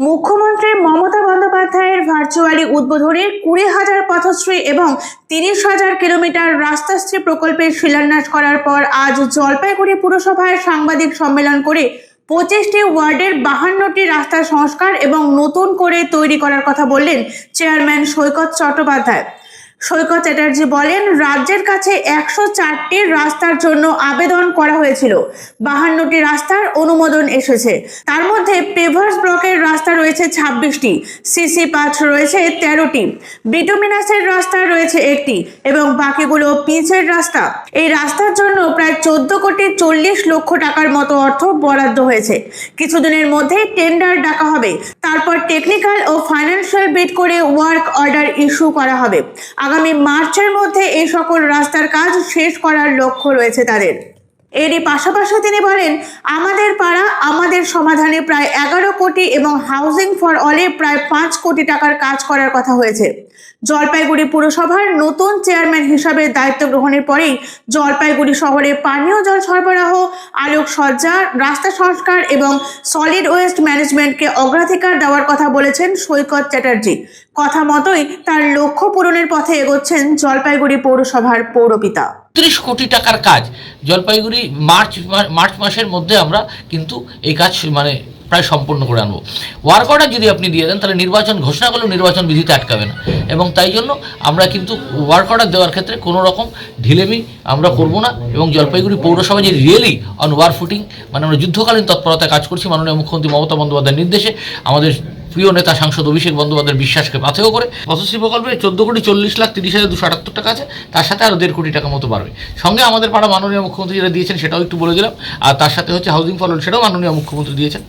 মুখ্যমন্ত্রী মমতা বন্দ্যোপাধ্যায়ের ভার্চুয়ালি উদ্বোধনে কুড়ি হাজার পথশ্রী এবং তিরিশ হাজার কিলোমিটার রাস্তাশ্রী প্রকল্পের শিলান্যাস করার পর আজ জলপাইগুড়ি পুরসভায় সাংবাদিক সম্মেলন করে পঁচিশটি ওয়ার্ডের বাহান্নটি রাস্তার সংস্কার এবং নতুন করে তৈরি করার কথা বললেন চেয়ারম্যান সৈকত চট্টোপাধ্যায়। সৈকত চ্যাটার্জি বলেন, রাজ্যের কাছে একশো চারটি রাস্তার জন্য আবেদন করা হয়েছিল। বাহান্নটি রাস্তার অনুমোদন এসেছে। তার মধ্যে পেভার্স ব্লকের রাস্তা রয়েছে ছাব্বিশটি, সিসি পাঁচ রয়েছে তেরোটি, বিটুমিনাসের রাস্তা রয়েছে একটি এবং বাকিগুলো পিচের রাস্তা। এই রাস্তার জন্য প্রায় চোদ্দ কোটি চল্লিশ লক্ষ টাকার মতো অর্থ বরাদ্দ হয়েছে। কিছুদিনের মধ্যে টেন্ডার ডাকা হবে। তারপর টেকনিক্যাল ও ফাইন্যান্সিয়াল বিট করে ওয়ার্ক অর্ডার ইস্যু করা হবে। আগামী মার্চের মধ্যে এই সকল রাস্তার কাজ শেষ করার লক্ষ্য রয়েছে তাদের। এরই পাশাপাশি তিনি বলেন, আমাদের পাড়া আমাদের সমাধানে প্রায় এগারো কোটি এবং হাউজিং ফর অলে প্রায় পাঁচ কোটি টাকার কাজ করার কথা হয়েছে। জলপাইগুড়ি পুরসভার নতুন চেয়ারম্যান হিসাবে দায়িত্ব গ্রহণের পরেই জলপাইগুড়ি শহরে পানীয় জল সরবরাহ, আলোকসজ্জা, রাস্তা সংস্কার এবং সলিড ওয়েস্ট ম্যানেজমেন্টকে অগ্রাধিকার দেওয়ার কথা বলেছেন সৈকত চ্যাটার্জি। কথা মতোই তার লক্ষ্য পূরণের পথে এগোচ্ছেন জলপাইগুড়ি পৌরসভার পৌরপিতা। তিরিশ কোটি টাকার কাজ। জলপাইগুড়ি মার্চ মার্চ মাসের মধ্যে আমরা কিন্তু এই কাজ মানে প্রায় সম্পূর্ণ করে আনব। ওয়ার্ক অর্ডার যদি আপনি দিয়ে দেন, তাহলে নির্বাচন, ঘোষণা করলেও নির্বাচন বিধিতে আটকাবে না। এবং তাই জন্য আমরা কিন্তু ওয়ার্ক অর্ডার দেওয়ার ক্ষেত্রে কোনো রকম ঢিলেমি আমরা করব না এবং জলপাইগুড়ি পৌরসভা যে রিয়েলি অন ওয়ার ফুটিং মানে আমরা যুদ্ধকালীন তৎপরতায় কাজ করছি, মাননীয় মুখ্যমন্ত্রী মমতা বন্দ্যোপাধ্যায়ের নির্দেশে, আমাদের প্রিয় নেতা সাংসদ অভিষেক বন্দ্যোপাধ্যায়ের বিশ্বাসকে পাথেয় করে পথশ্রী প্রকল্পে চোদ্দ কোটি চল্লিশ লাখ তিরিশ হাজার দুশো আটাত্তর টাকা আছে, তার সাথে আরও দেড় কোটি টাকা মতো বাড়বে। সঙ্গে আমাদের পাড়া মাননীয় মুখ্যমন্ত্রী যেটা দিয়েছেন সেটাও একটু বলে দিলাম, আর তার সাথে হচ্ছে হাউজিং ফলন সেটাও মাননীয় মুখ্যমন্ত্রী দিয়েছেন।